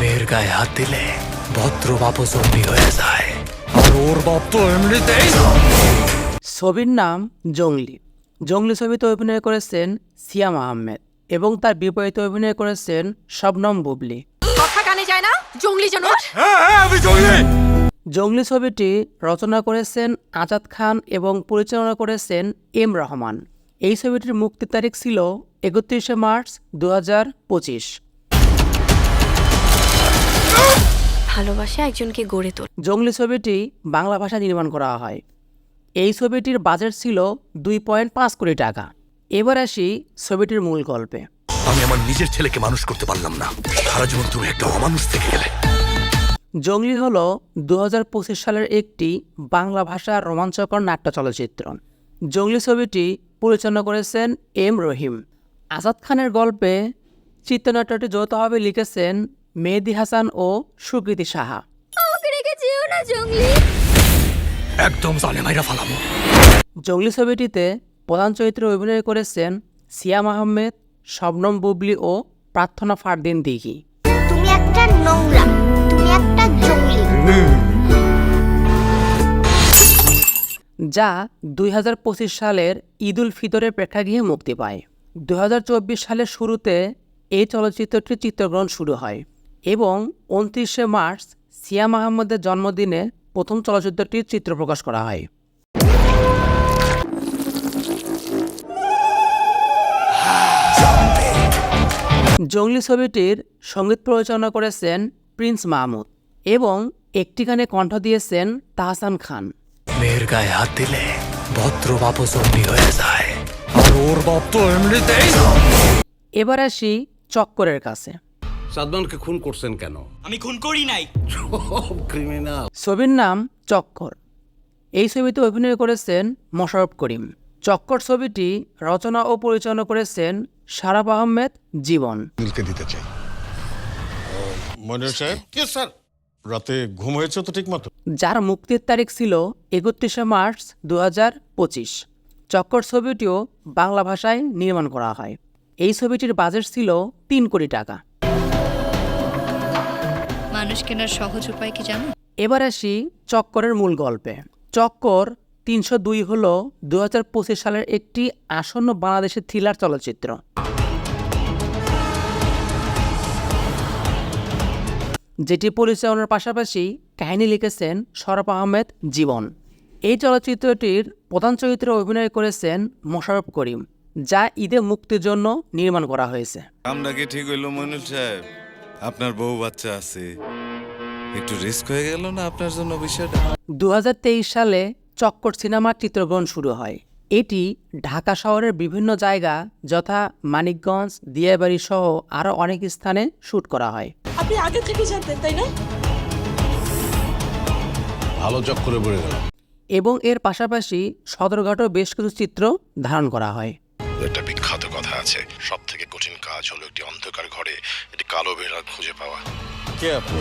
মেয়ের গায়ে হাত দিলে ভদ্র বাপও জঙ্গি হয়ে যায়। আর ওর বাপ তো এমনিতেই ছবির নাম জঙ্গলি জঙ্গলি ছবিতে অভিনয় করেছেন সিয়াম আহমেদ এবং তার বিপরীতে অভিনয় করেছেন শবনম বুবলি। কথা কানে যায় না? জঙ্গলি জানোয়ার জঙ্গলি ছবিটি রচনা করেছেন আজাদ খান এবং পরিচালনা করেছেন এম রহমান। এই ছবিটির মুক্তির তারিখ ছিল একত্রিশে মার্চ দু হাজার পঁচিশ। ভালোবাসা একজনকে গড়ে তোল। জঙ্গলি ছবিটি বাংলা ভাষায় নির্মাণ করা হয়। এই ছবিটির বাজেট ছিল দুই পয়েন্ট পাঁচ কোটি টাকা। এবার আসি ছবিটির মূল গল্পে। আমি আমার নিজের ছেলেকে মানুষ করতে পারলাম না। সারা জীবন তুমি একটা অমানুষ থেকে গেলে। জঙ্গলি হল দু সালের একটি বাংলা ভাষার রোমাঞ্চকর নাট্য চলচ্চিত্র। জঙ্গলি ছবিটি পরিচালনা করেছেন এম রহিম। আজাদ খানের গল্পে চিত্রনাট্যটি যৌথভাবে লিখেছেন মেহেদি হাসান ও সুকৃতি সাহা। আমাকে রেখে যেও না জঙ্গলি। একদম জালে মাইরা ফালামো। জঙ্গলি ছবিটিতে প্রধান চরিত্রে অভিনয় করেছেন সিয়াম আহমেদ শবনম বুবলি ও প্রার্থনা ফারদিন দিঘি। তুমি একটা নোংরা তুমি একটা জঙ্গলি। যা দুই হাজার পঁচিশ সালের ঈদুল ফিতরের প্রেক্ষাগৃহে মুক্তি পায়। দুই হাজার চব্বিশ সালের শুরুতে এই চলচ্চিত্রটির চিত্রগ্রহণ শুরু হয়। এবং উনত্রিশে মার্চ সিয়াম আহমদের জন্মদিনে প্রথম চলচ্চিত্রটির চিত্র প্রকাশ করা হয়। জঙ্গলি ছবিটির সংগীত পরিচালনা করেছেন প্রিন্স মাহমুদ এবং একটি গানে কণ্ঠ দিয়েছেন তাহসান খান। মেয়ের গায়ে হাত দিলে ভদ্র জঙ্গি হয়ে যায়। আর ওর বাপ তো এমনিতেই এবার আসি চক্করের কাছে। সাদমানকে খুন করছেন কেন? আমি খুন করি নাই। ক্রিমিনাল ছবির নাম চক্কর। এই ছবিতে অভিনয় করেছেন মোশাররফ করিম। চক্কর ছবিটি রচনা ও পরিচালনা করেছেন সারাফ আহমেদ জীবন। দিলকে দিতে চাই। মনির সাহেব? কে স্যার? রাতে ঘুম হয়েছে তো ঠিক মতো যার মুক্তির তারিখ ছিল একত্রিশে মার্চ দু হাজার পঁচিশ। চক্কর ছবিটিও বাংলা ভাষায় নির্মাণ করা হয়। এই ছবিটির বাজেট ছিল তিন কোটি টাকা। মানুষ কেনার সহজ উপায় কি জানো? এবার আসি চক্করের মূল গল্পে। চক্কর তিনশো দুই হল দু সালের একটি আসন্ন বাংলাদেশের থ্রিলার চলচ্চিত্র। যেটি পরিচালনার পাশাপাশি কাহিনী লিখেছেন সরফ আহমেদ জীবন। এই চলচ্চিত্রটির প্রধান চরিত্রে অভিনয় করেছেন মোশাররফ করিম যা ঈদে মুক্তির জন্য নির্মাণ করা হয়েছে। আমরা কি ঠিক হইল মনুল সাহেব? আপনার বউ বাচ্চা আছে। একটু রিস্ক হয়ে গেল না আপনার জন্য বিষয়টা? দু সালে চক্কর সিনেমার চিত্রগ্রহণ শুরু হয়। এটি ঢাকা শহরের বিভিন্ন জায়গা যথা মানিকগঞ্জ দিয়াবাড়ি সহ আরও অনেক স্থানে শ্যুট করা হয়। আপনি আগে থেকে জানতেন তাই না? ভালো চক্করে পড়ে গেল এবং এর পাশাপাশি সদরঘাটও বেশ কিছু চিত্র ধারণ করা হয়। একটা বিখ্যাত কথা আছে সব থেকে কঠিন কাজ হলো একটি অন্ধকার ঘরে একটি কালো বেড়াল খুঁজে পাওয়া। কে আপনি?